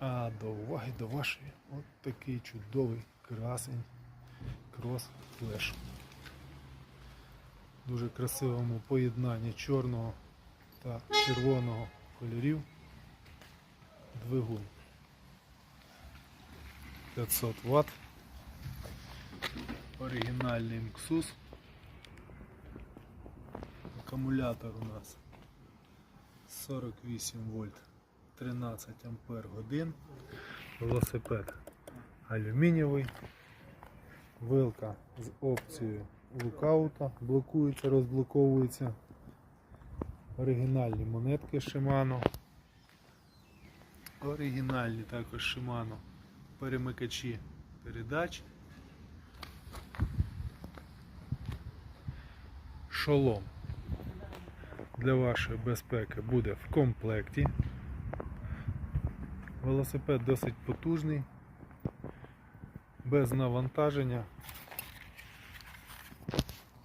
А до уваги до вашої от такий чудовий красень крос флеш. Дуже красивому поєднанні чорного та червоного кольорів. Двигун 500 Вт. Оригінальний МКСУС. Акумулятор у нас 48 вольт 13 ампер годин. Велосипед алюмінієвий. Вилка з опцією лукаута. Блокується, розблоковується. Оригінальні монетки Shimano. Оригінальні також Shimano перемикачі передач. Шолом для вашої безпеки буде в комплекті. Велосипед досить потужний, без навантаження.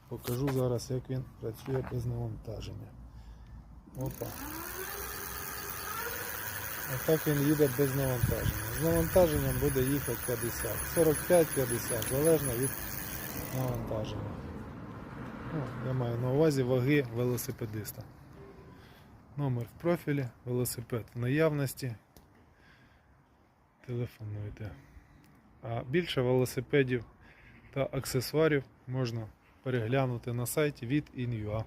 Покажу зараз, як він працює без навантаження. Опа. Отак він їде без навантаження. З навантаженням буде їхати 50, 45-50, залежно від навантаження. Ну, я маю на увазі ваги велосипедиста. Номер в профілі, велосипед в наявності. Телефонуйте. А більше велосипедів та аксесуарів можна переглянути на сайті від InUA.